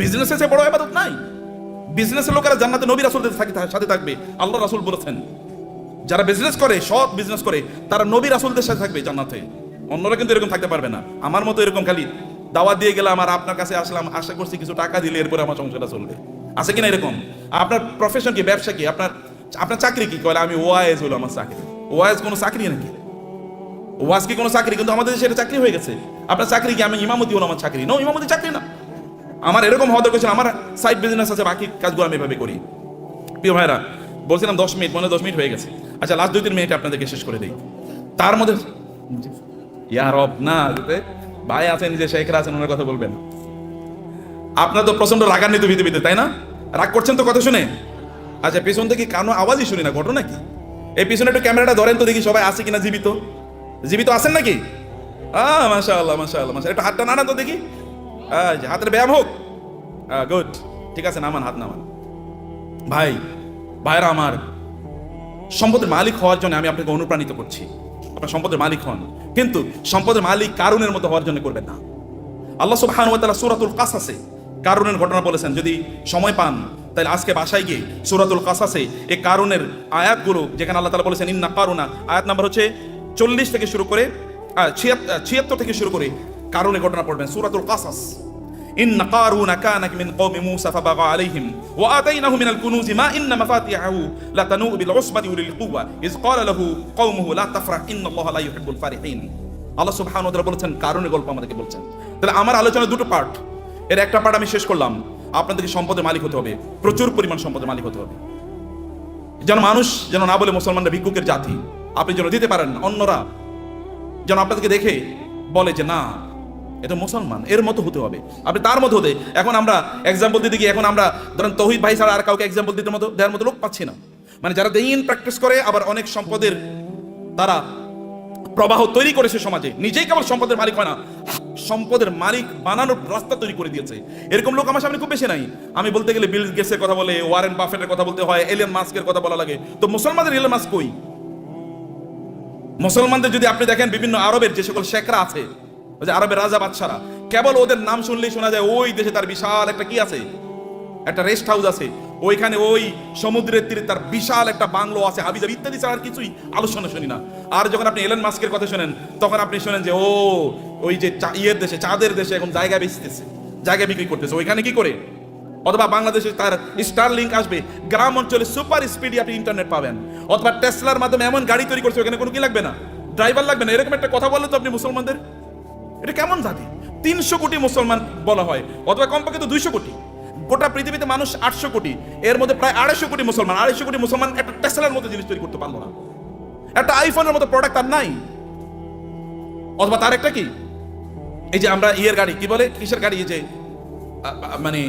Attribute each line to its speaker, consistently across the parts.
Speaker 1: বিজনেসে সে বড় ইবাদত নাই। বিজনেসের লোকেরা জান্নাতে নবী রাসূলদের সাথে থাকবে, আল্লাহ রাসূল বলেছেন। যারা বিজনেস করে সৎ বিজনেস করে, তারা নবী রাসূলদের সাথে থাকবে জান্নাতে। অন্যরা কিন্তু এরকম থাকতে পারবে না। আমার মতো এরকম খালি দাওয়াত দিয়ে গেলাম আর আপনার কাছে আসলাম, আশা করছি কিছু টাকা দিলে এরপরে আমার সংসারটা চলবে। আছে কিনা এরকম? আপনার প্রফেশন কি, ব্যবসা কি? আপনার আপনার চাকরি কি? কলে আমি ওয়াইজ হলো আমার চাকরি। ওয়াইজ কোনো চাকরি নাকি? ওয়াজ কি কোনো চাকরি? কিন্তু আমাদের দেশে এটা চাকরি হয়ে গেছে। আপনার চাকরি কি আমি ইমামতি হলো আমার চাকরি? নো ইমামতি চাকরি না। আমার এরকম হওয়া দরকার ছিল, আমার সাইড বিজনেস আছে, বাকি কাজগুলো আমি এভাবে করি। প্রিয় ভাইরা বলছিলাম দশ মিনিট, মনে দশ মিনিট হয়ে গেছে। আচ্ছা লাস্ট দুই তিন মিনিট আপনাদেরকে শেষ করে দিই। তার মধ্যে ইয়ার অব না ভাই আছেন যে শেখরা আছেন, ওনার কথা বলবেন। আপনার তো প্রচণ্ড রাগান্বিত পৃথিবীতে তাই না? রাগ করছেন তো কথা শুনে। আচ্ছা পেছন থেকে কানো আওয়াজই শুনি না, ঘটনা কি? এই পিছনে একটু ক্যামেরাটা ধরেন তো দেখি সবাই আছে কিনা জীবিত। জীবিত আছেন নাকি? আহ মাশা আল্লাহ মাশা আল্লাহ মাশা একটু হাতটা নাড়ান তো দেখি। হাতের ব্যায়াম হোক। গুড ঠিক আছে, নামান, হাত নামান। ভাই, ভাইরা আমার, সম্পদের মালিক হওয়ার জন্য আমি আপনাকে অনুপ্রাণিত করছি। আপনার সম্পদের মালিক হন। কিন্তু সম্পদের মালিক কারণের মতো হওয়ার জন্য করবেন না। আল্লাহ সুবহান ওয়া তাআলা সূরাতুল কাসাসে কারণের ঘটনা বলেছেন, যদি সময় পান, তাহলে আজকে বাসায় গিয়ে সূরাতুল কাসাসে এই কারণের আয়াতগুলো, যেখানে আল্লাহ তাআলা বলেছেন, ইন্না কারুনা আয়াত নাম্বার হচ্ছে চল্লিশ থেকে শুরু করে ছিয়াত্তর থেকে শুরু করে কারণে ঘটনা পড়বেন, সূরাতুল কাসাস। إن قارون كان من قوم موسى فبغى عليهم وآتيناه من الكنوز ما إن مفاتيحه لتنوء بالعصبة أولي القوة إذ قال له قومه لا تفرح إن الله لا يحب الفرحين আল্লাহ সুবহানাহু ওয়া তাআলা বলেছেন কারণে গল্প আমাদেরকে বলছেন তাহলে আমার আলোচনা দুটো পার্ট এর একটা পার্ট আমি শেষ করলাম আপনাদেরকে সম্পদের মালিক হতে হবে প্রচুর পরিমাণ সম্পদের মালিক হতে হবে যেন মানুষ যেন না বলে মুসলমানরা ভিক্ষুকের জাতি আপনি যেন দিতে পারেন অন্যরা যেন আপনাদেরকে দেখে বলে যে না এটা মুসলমান, এর মতো হতে হবে। আপনি তার মতো হতে, এখন আমরা এক্সাম্পল দিতে গিয়ে, এখন আমরা ধরেন তহিদ ভাই ছাড়া আর কাউকে এক্সাম্পল দিতে মতো দেওয়ার মতো লোক পাচ্ছি না। মানে যারা দিন প্র্যাকটিস করে, আবার অনেক সম্পদের তারা প্রবাহ তৈরি করেছে সমাজে। নিজেই কেবল সম্পদের মালিক হয় না, সম্পদের মালিক বানানোর রাস্তা তৈরি করে দিয়েছে। এরকম লোক আমার সামনে খুব বেশি নাই। আমি বলতে গেলে বিল গেটসের কথা বলে ওয়ারেন বাফেটের কথা বলতে হয় এলিয়ন মাস্কের কথা বলা লাগে। তো মুসলমানদের এলিয়ন মাস্ক কই? মুসলমানদের যদি আপনি দেখেন, বিভিন্ন আরবের যে সকল শেখরা আছে ওই যে আরবের রাজা বাদশারা, কেবল ওদের নাম শুনলেই শোনা যায় ওই দেশে তার বিশাল একটা কি আছে? একটা রেস্ট হাউস আছে। ওইখানে ওই সমুদ্রের তীরে তার বিশাল একটা বাংলো আছে, হাবিজাব ইত্যাদি ছাড়া আর কিছুই আলোচনা শুনি না। আর যখন আপনি এলেন মাস্কের কথা শোনেন, তখন আপনি শোনেন যে, ও, ওই যে ইয়ের দেশে, চাঁদের দেশে এখন জায়গা বেচতেছে, জায়গা বিক্রি করতেছে। ওইখানে কি করে? অথবা বাংলাদেশে তার স্টার লিঙ্ক আসবে, গ্রাম অঞ্চলে সুপার স্পিডে আপনি ইন্টারনেট পাবেন। অথবা টেসলার মাধ্যমে এমন গাড়ি তৈরি করছে ওখানে কোনো কি লাগবে না? ড্রাইভার লাগবে না? এরকম একটা কথা বললেন তো আপনি মুসলমানদের এটা কেমন জাতি? তিনশো কোটি মুসলমান বলা হয়, অথবা কমপক্ষে তো দুইশো কোটি। গোটা পৃথিবীতে মানুষ আটশো কোটি, এর মধ্যে প্রায় আড়াইশো কোটি মুসলমান। আড়াইশো কোটি মুসলমান একটা টেসলার মতো জিনিস তৈরি করতে পারল না। একটা আইফোনের মতো প্রোডাক্ট আর নাই। অথবা তার একটা কি? এই যে আমরা ইয়ের গাড়ি, কি বলে? কিসের গাড়ি যে মানে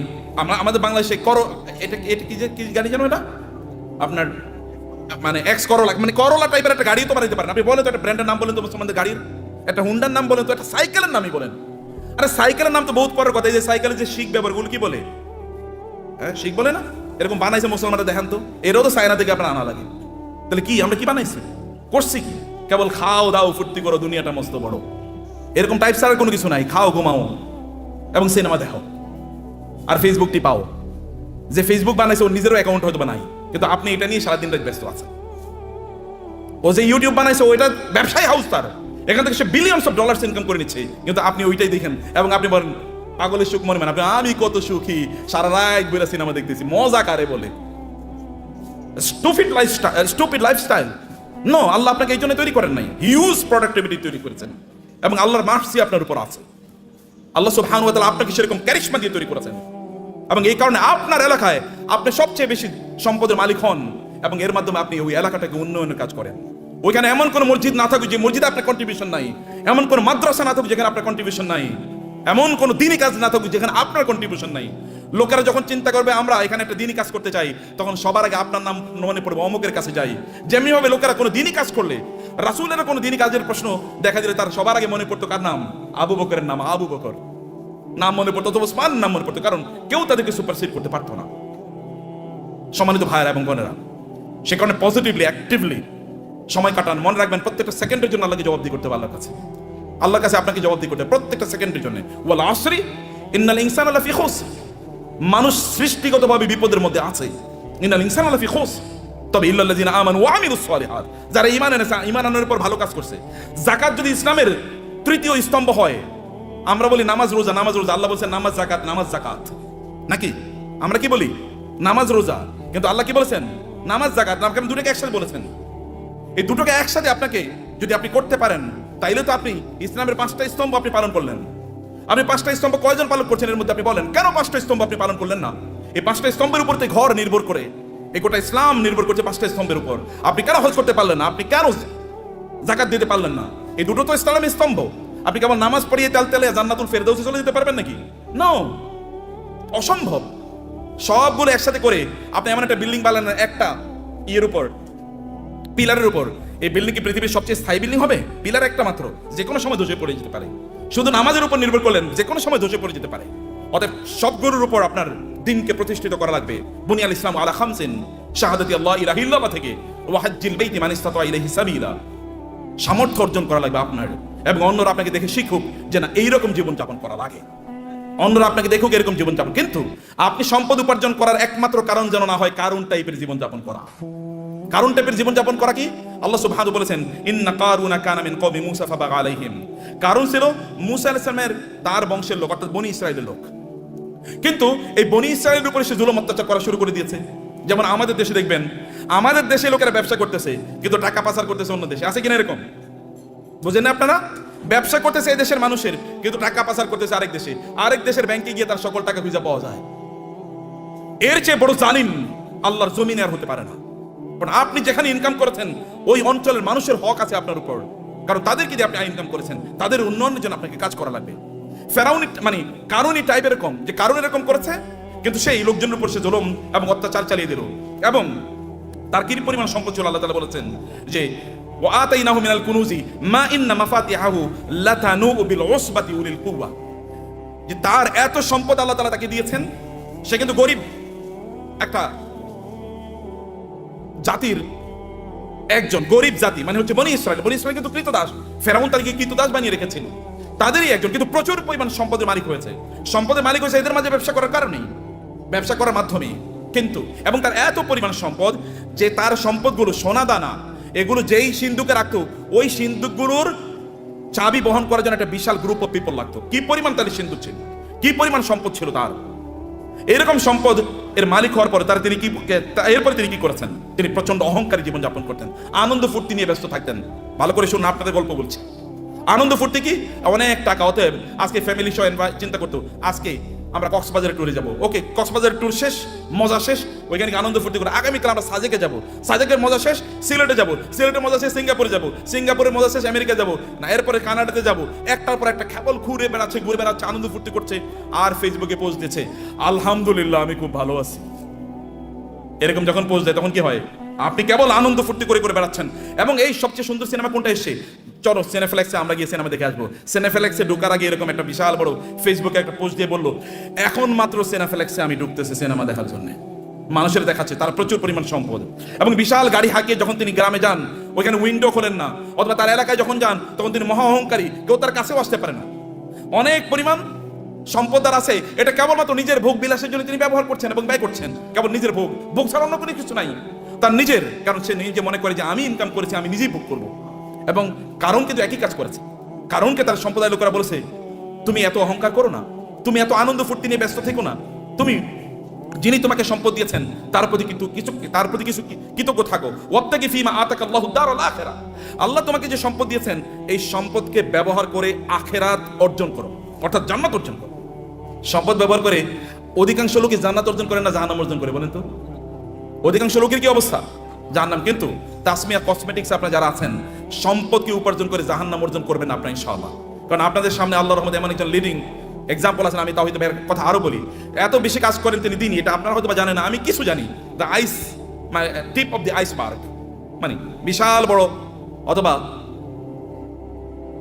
Speaker 1: আমরা, আমাদের বাংলাদেশে কর, এটা এটা কি যে, কি গাড়ি জানো এটা? আপনার মানে এক্স করোলা মানে করোলা টাইপের একটা গাড়ি তো বানাইতে পারেন। আপনি বলেন তো একটা ব্র্যান্ডের নাম বলেন তো মুসলমানদের গাড়ির। একটা হুন্ডার নাম বলেন তো, একটা সাইকেলের নামই বলেন। আরে সাইকেলের নাম তো বহুত পরের কথা, এই যে সাইকেলের যে শিখ ব্যবহারগুলো কি বলে? হ্যাঁ শিখ বলে না? এরকম বানাইছে মুসলমানরা, দেখেন তো। এরও তো চায়না থেকে আপনার আনা লাগে। তাহলে কি, আমরা কি বানাইছি? করছি কি? কেবল খাও, দাও, ফুর্তি করো, দুনিয়াটা মস্ত বড়। এরকম টাইপ ছাড়া কোনো কিছু নাই। খাও, ঘুমাও। এবং সিনেমা দেখো। আর ফেসবুকটি পাও। যে ফেসবুক বানাইছে ওর নিজেরও অ্যাকাউন্ট হয়তো বানাই কিন্তু আপনি এটা নিয়ে সারাদিন ব্যস্ত আছেন। ও যে ইউটিউব বানাইছে ওইটা ব্যবসায় হাউস তার। এখান থেকে সে বিলিয়নস অফ ডলার্স ইনকাম করে নিচ্ছে। কিন্তু আপনি ওইটাই দেখেন এবং আপনি বলেন, পাগলের সুখ মনে মানে আপনি আমি কত সুখী, সারা রাত বলে সিনেমা দেখতেছি, মজা কারে বলে? Stupid lifestyle stupid lifestyle no Allah আপনাকে এই জন্য তৈরি করেন নাই। হিউজ প্রোডাক্টিভিটি তৈরি করেছেন। এবং আল্লাহর মার্সি আপনার উপর আছে। আল্লাহ সুবহানাহু ওয়া তাআলা আপনাকে সেরকম ক্যারিশমা দিয়ে তৈরি করেছেন। এবং এই কারণে আপনার এলাকায় আপনি সবচেয়ে বেশি সম্পদের মালিক হন এবং এর মাধ্যমে আপনি ওই এলাকাটাকে উন্নয়নের কাজ করেন। ওইখানে এমন কোনো মসজিদ না থাকুক যে মসজিদে আপনার কন্ট্রিবিউশন নাই। এমন কোনো মাদ্রাসা না থাকুক যেখানে আপনার কন্ট্রিবিউশন নাই। এমন কোনো দিনই কাজ না থাকুক যেখানে আপনার কন্ট্রিবিউশন নাই। লোকেরা যখন চিন্তা করবে আমরা এখানে একটা দিনই কাজ করতে চাই, তখন সবার আগে আপনার নাম মনে পড়বে, অমুকের কাছে যাই। যেমনি ভাবে লোকেরা কোনো দিনই কাজ করলে। রাসূলের কোনো দিনই কাজের প্রশ্ন দেখা দিলে তার সবার আগে মনে পড়তো কার নাম? আবু বকরের নাম, আবু বকর। নাম মনে পড়তো ওসমান নাম মনে পড়তো, কারণ কেউ তাদেরকে সুপারসিড করতে পারতো না। সম্মানিত ভাইয়েরা এবং বোনেরা, সে কারণে পজিটিভলি অ্যাক্টিভলি সময় কাটান, মনে রাখবেন প্রত্যেকটা সেকেন্ডের জন্য আল্লাহকে জবাবদি করতে হবে আল্লাহর কাছে। আল্লাহর কাছে আপনাকে জবাবদি করতে প্রত্যেকটা সেকেন্ডের জন্য। ওয়াল আসরি, ইন্নাল ইনসান আল্লাহ ফি খুসর মানুষ সৃষ্টিগতভাবে বিপদের মধ্যে আছে। ইন্নাল ইনসান আলাফি খোস। তবে ইল্লাল্লাযিনা আমানু ওয়া আমিলুস সালিহাত। যারা ঈমান এনেছে ঈমান আনার পর ভালো কাজ করছে। যাকাত যদি ইসলামের তৃতীয় স্তম্ভ হয়, আমরা বলি নামাজ রোজা নামাজ রোজা। আল্লাহ বলছেন নামাজ জাকাত নামাজ জাকাত নাকি? আমরা কি বলি? নামাজ রোজা। কিন্তু আল্লাহ কি বলেছেন? নামাজ জাকাত নাম কেন দুটোকে একসাথে বলেছেন? এই দুটোকে একসাথে আপনাকে যদি আপনি করতে পারেন, তাইলে তো আপনি ইসলামের পাঁচটা স্তম্ভ আপনি পালন করলেন। আপনি পাঁচটা স্তম্ভ কয়জন পালন করছেন এর মধ্যে আপনি বলেন, কেন পাঁচটা স্তম্ভ আপনি পালন করলেন না? এই পাঁচটা স্তম্ভের উপর ঘর নির্ভর করে, এই গোটা ইসলাম নির্ভর করছে পাঁচটা স্তম্ভের উপর। আপনি কেন হজ করতে পারলেন না? আপনি কেন জাকাত দিতে পারলেন না? এই দুটো তো ইসলামের স্তম্ভ। আপনি কেবল নামাজ পড়িয়ে তেল তেলে জান্নাতুল ফেরদৌসে চলে যেতে পারবেন নাকি? না অসম্ভব। সবগুলো একসাথে করে আপনি এমন একটা বিল্ডিং বানালেন একটা ইয়ের উপর। পিলারের উপর। এই বিল্ডিং কি পৃথিবীর সবচেয়ে স্থায়ী বিল্ডিং হবে? পিলার একটা মাত্র। যে কোনো সময় ধসে পড়ে যেতে পারে। শুধু নামাজের উপর নির্ভর করলেন যে কোনো সময় ধসে পড়ে যেতে পারে। অতএব সবগুলোর উপর আপনার দিনকে প্রতিষ্ঠিত করা লাগবে। বুনিয়াল ইসলাম আলা খামসিন। শাহাদাতি আল্লাহ ইলাহা ইল্লাল্লাহ থেকে। ওয়াহাজ্জিল বাইতি মান ইসতাতা ইলাইহি সাবিলা। সামর্থ্য অর্জন করা লাগবে আপনার। এবং অন্যরা আপনাকে দেখে শিখুক যে না, এইরকম জীবন যাপন করা লাগে। অন্যরা আপনাকে দেখুক এরকম জীবন যাপন কিন্তু আপনি সম্পদ উপার্জন করার একমাত্র কারণ যেন না হয়, কারণ টাইপের জীবন যাপন করা। কারণ টাইপের জীবনযাপন করা কি? আল্লাহ বলেছেন, ইন্না কারুনা কানা মিন কওমি ফাবাগা আলাইহিম। কারণ ছিল আলাইহিস তার বংশের লোক, অর্থাৎ বনি লোক। কিন্তু এই বনি উপরে সে জুলুম অত্যাচার করা শুরু করে দিয়েছে। যেমন আমাদের দেশে দেখবেন, আমাদের দেশে লোকেরা ব্যবসা করতেছে, কিন্তু টাকা পাচার করতেছে অন্য দেশে। আছে কিনা এরকম? বুঝেন না আপনারা? ব্যবসা করতেছে এই দেশের মানুষের, কিন্তু টাকা পাচার করতেছে আরেক দেশে। আরেক দেশের ব্যাংকে গিয়ে তার সকল টাকা খুঁজে পাওয়া যায়। এর চেয়ে বড় জালিম আল্লাহর জমিনে আর হতে পারে না। কারণ আপনি যেখানে ইনকাম করেছেন, ওই অঞ্চলের মানুষের হক আছে আপনার উপর। কারণ তাদেরকে দিয়ে আপনি ইনকাম করেছেন। তাদের উন্নয়নের জন্য আপনাকে কাজ করা লাগবে। ফেরাউনি মানে কারণই টাইপ এরকম, যে কারণ এরকম করেছে, কিন্তু সেই লোকজনের উপর সে জুলুম এবং অত্যাচার চালিয়ে দিল। এবং তার কি পরিমাণ সম্পদ ছিল, আল্লাহ তালা বলেছেন যে, ওয়া আতাইনাহু মিনাল কুনুজি, মা ইন্না মাফাতিহাহু লাতানু বিল উসবাতি উলিল কুওয়া। যে তার এত সম্পদ আল্লাহ তাআলা তাকে দিয়েছেন, সে কিন্তু গরিব। একটা জাতির একজন গরিব জাতি মানে হচ্ছে বনি ইসরায়েল। বনি ইসরায়েল কিন্তু কৃতদাস। ফেরাউন তাদেরকে কৃতদাস বানিয়ে রেখেছিল। তাদেরই একজন, কিন্তু প্রচুর পরিমাণ সম্পদের মালিক হয়েছে। সম্পদের মালিক হয়েছে এদের মাঝে ব্যবসা করার কারণেই। ব্যবসা করার মাধ্যমে কিন্তু, এবং তার এত পরিমাণ সম্পদ যে তার সম্পদগুলো সোনা দানা এগুলো যেই সিন্ধুকে রাখতো, ওই সিন্ধুকগুলোর চাবি বহন করার জন্য একটা বিশাল গ্রুপ অফ পিপল লাগতো। কি পরিমাণ তাদের সিন্ধুক ছিল? কি পরিমাণ সম্পদ ছিল তার? এরকম সম্পদ এর মালিক হওয়ার পরে তার তিনি কি এরপরে তিনি কি করেছেন? তিনি প্রচণ্ড অহংকারী জীবনযাপন করতেন। আনন্দ ফুর্তি নিয়ে ব্যস্ত থাকতেন। ভালো করে শুনুন, আপনাদের গল্প বলছি। আনন্দ ফুর্তি কি? অনেক টাকা, অতএব আজকে ফ্যামিলি সহ চিন্তা করতো, আজকে আমরা কক্সবাজারের ট্যুরে যাব। ওকে কক্সবাজারের ট্যুর শেষ, মজা শেষ, ওইখানে আনন্দ ফুর্তি করে। আগামীকাল আমরা সাজেকে যাব। সাজেকের মজা শেষ, সিলেটে যাব। সিলেটের মজা শেষ, সিঙ্গাপুরে যাব। সিঙ্গাপুরের মজা শেষ, আমেরিকা যাব। না, এরপরে কানাডাতে যাব। একটার পর একটা খেবল ঘুরে বেড়াচ্ছে ঘুরে বেড়াচ্ছে, আনন্দ ফুর্তি করছে, আর ফেসবুকে পোস্ট দিচ্ছে, আলহামদুলিল্লাহ, আমি খুব ভালো আছি। এরকম যখন পোস্ট দেয়, তখন কি হয়? আপনি কেবল আনন্দ ফুর্তি করে করে বেড়াচ্ছেন। এবং এই সবচেয়ে সুন্দর সিনেমা কোনটা এসছে চলো সিনেফ্লেক্সে আমরা গিয়ে সিনেমা দেখে আসব। সিনেফ্লেক্সে ঢোকার আগে এরকম একটা বিশাল বড় ফেসবুকে একটা পোস্ট দিয়ে বলল, এখন মাত্র সিনেফ্লেক্সে আমি ঢুকতেছি সিনেমা দেখার জন্য। মানুষের দেখাচ্ছে, তার প্রচুর পরিমাণ সম্পদ। এবং বিশাল গাড়ি হাঁকিয়ে যখন তিনি গ্রামে যান, ওইখানে উইন্ডো খোলেন না, অথবা তার এলাকায় যখন যান, তখন তিনি মহা অহংকারী, কেউ তার কাছেও আসতে পারে না। অনেক পরিমাণ সম্পদ তার আছে। এটা কেবলমাত্র নিজের ভোগ বিলাসের জন্য তিনি ব্যবহার করছেন এবং ব্যয় করছেন। কেবল নিজের ভোগ। ভোগ ছাড়া অন্য কোনো কিছু নাই। তার নিজের, কারণ সে নিজে মনে করে যে আমি ইনকাম করেছি, আমি নিজেই ভোগ করব। এবং কারণ কিন্তু একই কাজ করেছে। কারণকে তার সম্প্রদায় লোকেরা বলেছে, তুমি এত অহংকার করো না। তুমি এত আনন্দ ফুর্তি নিয়ে ব্যস্ত থেকো না। তুমি, যিনি তোমাকে সম্পদ দিয়েছেন, তার প্রতি কিন্তু কিছু, তার প্রতি কিছু কৃতজ্ঞ থাকো। ওয়াত্তাকি ফিমা আতাকা আল্লাহু দারুল আখিরা। আল্লাহ তোমাকে যে সম্পদ দিয়েছেন, এই সম্পদকে ব্যবহার করে আখেরাত অর্জন করো। অর্থাৎ জান্নাত অর্জন করো। সম্পদ ব্যবহার করে অধিকাংশ লোকই জান্নাত অর্জন করে না জাহান্নাম অর্জন করে, বলেন তো? অধিকাংশ লোকের কি অবস্থা? জাহান্নাম। কিন্তু তাসমিয়া কসমেটিক্স আপনারা যারা আছেন, সম্পদকে উপার্জন করে জাহান্নাম অর্জন করবেন আপনার ইনশাআল্লাহ। কারণ আপনাদের সামনে আল্লাহ রহমতে এমন একজন লিডিং এক্সাম্পল আছেন, আমি তাহিদ ভাইয়ের কথা আরও বলি। এত বেশি কাজ করেন তিনি দিনই, এটা আপনারা হয়তো জানেন না, আমি কিছু জানি। দ্য আইস মানে tip of the ice park মানে বিশাল বড়, অথবা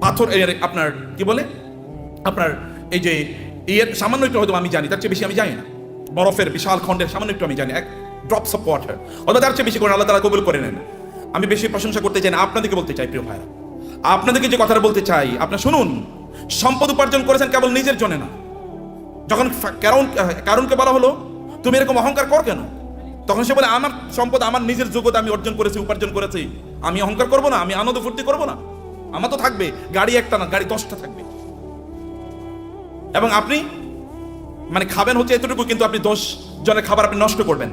Speaker 1: পাথর আপনার, কি বলে? আপনার এই যে, ইয়ের সামান্য একটু হয়তো আমি জানি, তার চেয়ে বেশি আমি জানি না। বরফের বিশাল খণ্ডের সামান্য একটু আমি জানি। এক ড্রপস অফ ওয়াটার অথবা তার চেয়ে বেশি করে আল্লাহ তারা কবুল করে নেন। আমি বেশি প্রশংসা করতে চাই না, আপনাদেরকে বলতে চাই, প্রিয় ভাইরা আপনাদেরকে যে কথাটা বলতে চাই, আপনার শুনুন। সম্পদ উপার্জন করেছেন কেবল নিজের জন্য না। যখন কারণ কারণকে বলা হলো, তুমি এরকম অহংকার কর কেন? তখন সে বলে, আমার সম্পদ, আমার নিজের যোগ্যতা আমি অর্জন করেছি, উপার্জন করেছি। আমি অহংকার করব না, আমি আনন্দ ফুর্তি করব না। আমার তো থাকবে, গাড়ি একটা না, গাড়ি দশটা থাকবে। এবং আপনি মানে খাবেন হচ্ছে এতটুকু, কিন্তু আপনি দশ জনের খাবার আপনি নষ্ট করবেন।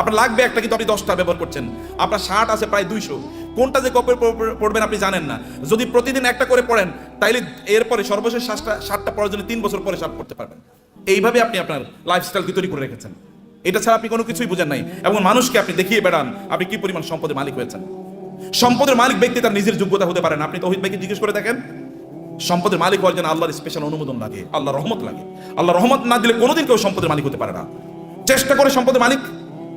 Speaker 1: আপনার লাগবে একটা, কিন্তু আপনি দশটা ব্যবহার করছেন। আপনার শার্ট আছে, প্রায় দুইশো। কোনটা যে কপে পড়বেন আপনি জানেন না। যদি প্রতিদিন একটা করে পড়েন, তাইলে এরপরে সর্বশেষ শ্বাসটা শার্টটা পড়ার জন্য তিন বছর পরে শার্ট পড়তে পারবেন। এইভাবে আপনি আপনার লাইফস্টাইলকে তৈরি করে রেখেছেন। এটা ছাড়া আপনি কোনো কিছুই বুঝেন নাই। এবং মানুষকে আপনি দেখিয়ে বেড়ান, আপনি কি পরিমাণ সম্পদের মালিক হয়েছেন। সম্পদের মালিক ব্যক্তি তার নিজের যোগ্যতা হতে পারেন আপনি তহিদ ভাইকে জিজ্ঞেস করে দেখেন, সম্পদের মালিক হওয়ার জন্য আল্লাহর স্পেশাল অনুমোদন লাগে আল্লাহ রহমত লাগে। আল্লাহ রহমত না দিলে কোনোদিন কেউ সম্পদের মালিক হতে পারে না। চেষ্টা করে সম্পদের মালিক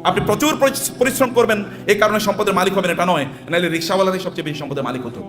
Speaker 1: আপনি প্রচুর পরিশ্রম করবেন এই কারণে সম্পদের মালিক হবেন, এটা নয়। নাহলে রিক্সাওয়ালাদের সবচেয়ে বেশি সম্পদের মালিক হতো